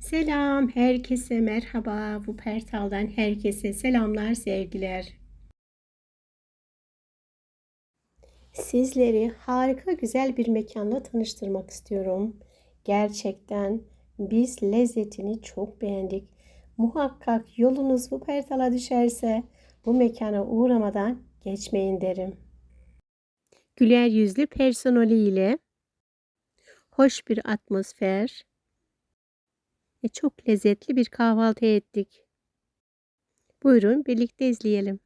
Selam, herkese merhaba. Bu portaldan herkese selamlar, sevgiler. Sizleri harika güzel bir mekanla tanıştırmak istiyorum. Gerçekten biz lezzetini çok beğendik. Muhakkak yolunuz bu portala düşerse bu mekana uğramadan geçmeyin derim. Güler yüzlü personeliyle hoş bir atmosfer, ve çok lezzetli bir kahvaltı ettik. Buyurun birlikte izleyelim.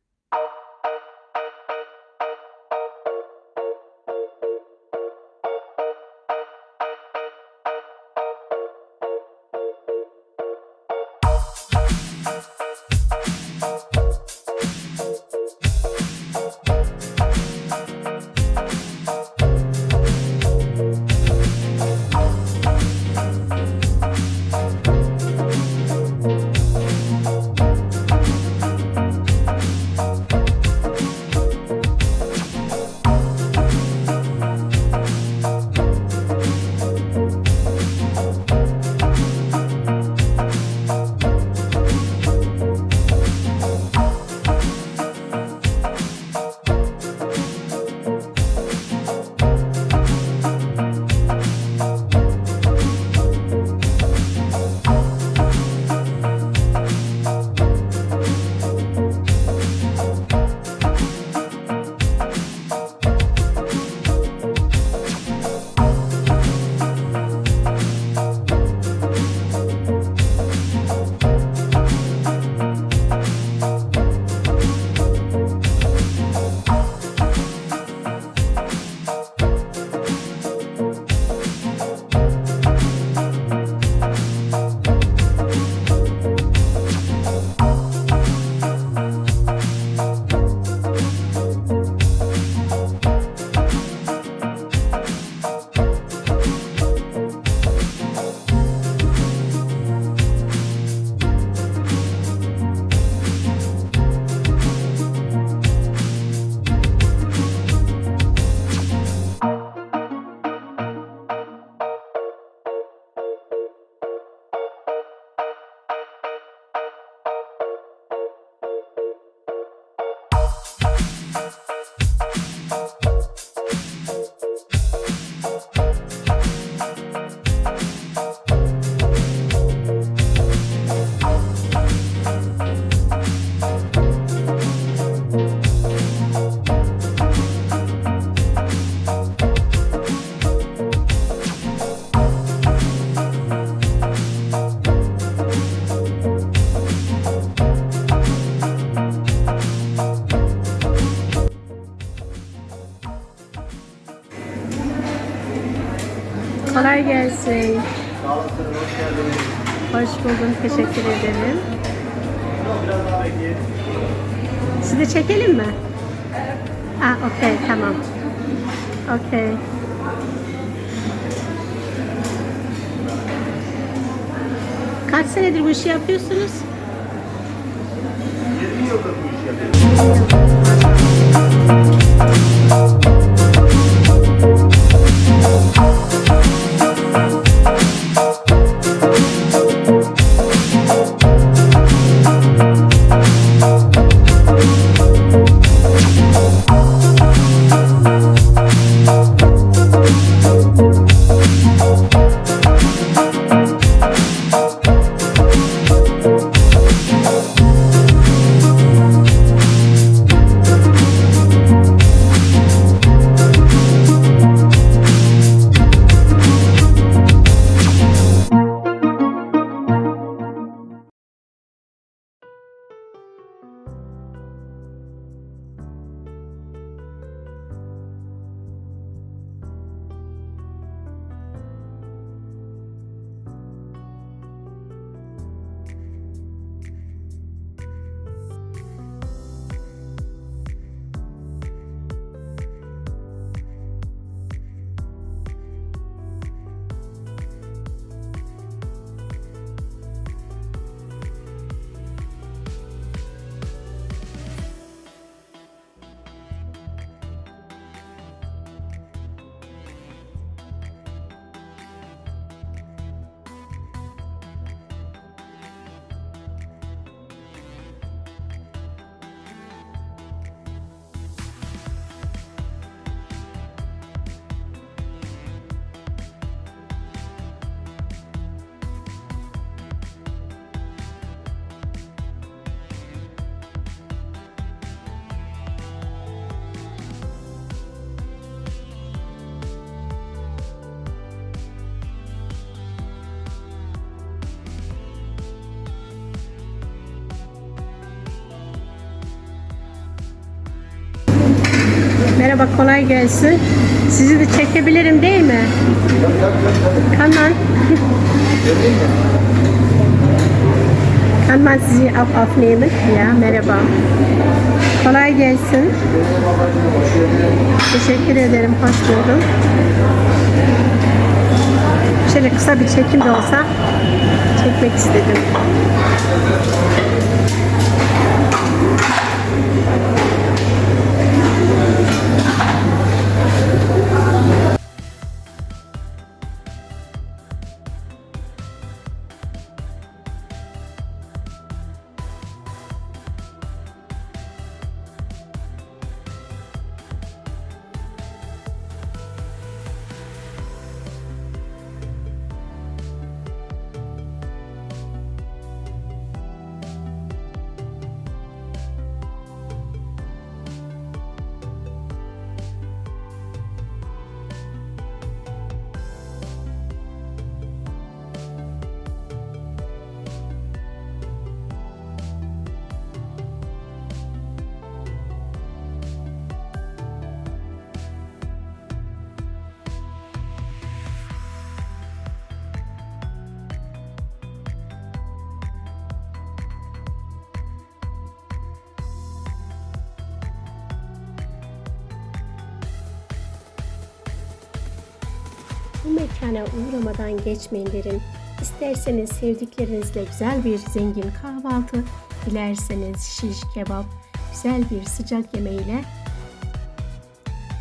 Kolay gelsin. Hoş geldiniz. Hoş buldum. Teşekkür ederim. Sizi çekelim mi? Ah, okey, tamam. Okey. Kaç senedir bu işi yapıyorsunuz? Merhaba, kolay gelsin. Sizi de çekebilirim değil mi? Kann man? Kann man sizi auch aufnehmen? Ya, merhaba. Kolay gelsin. Teşekkür ederim, hoş buldum. Şöyle kısa bir çekim de olsa çekmek istedim. Bu mekana uğramadan geçmeyin derim. İsterseniz sevdiklerinizle güzel bir zengin kahvaltı, dilerseniz şiş kebap, güzel bir sıcak yemeğiyle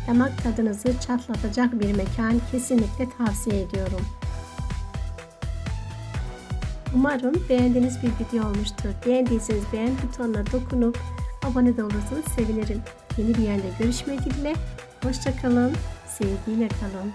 damak tadınızı çatlatacak bir mekan kesinlikle tavsiye ediyorum. Umarım beğendiğiniz bir video olmuştur. Beğendiyseniz beğen butonuna dokunup abone de olursanız sevinirim. Yeni bir yerde görüşmek dileğiyle. Hoşçakalın, sevgiyle kalın.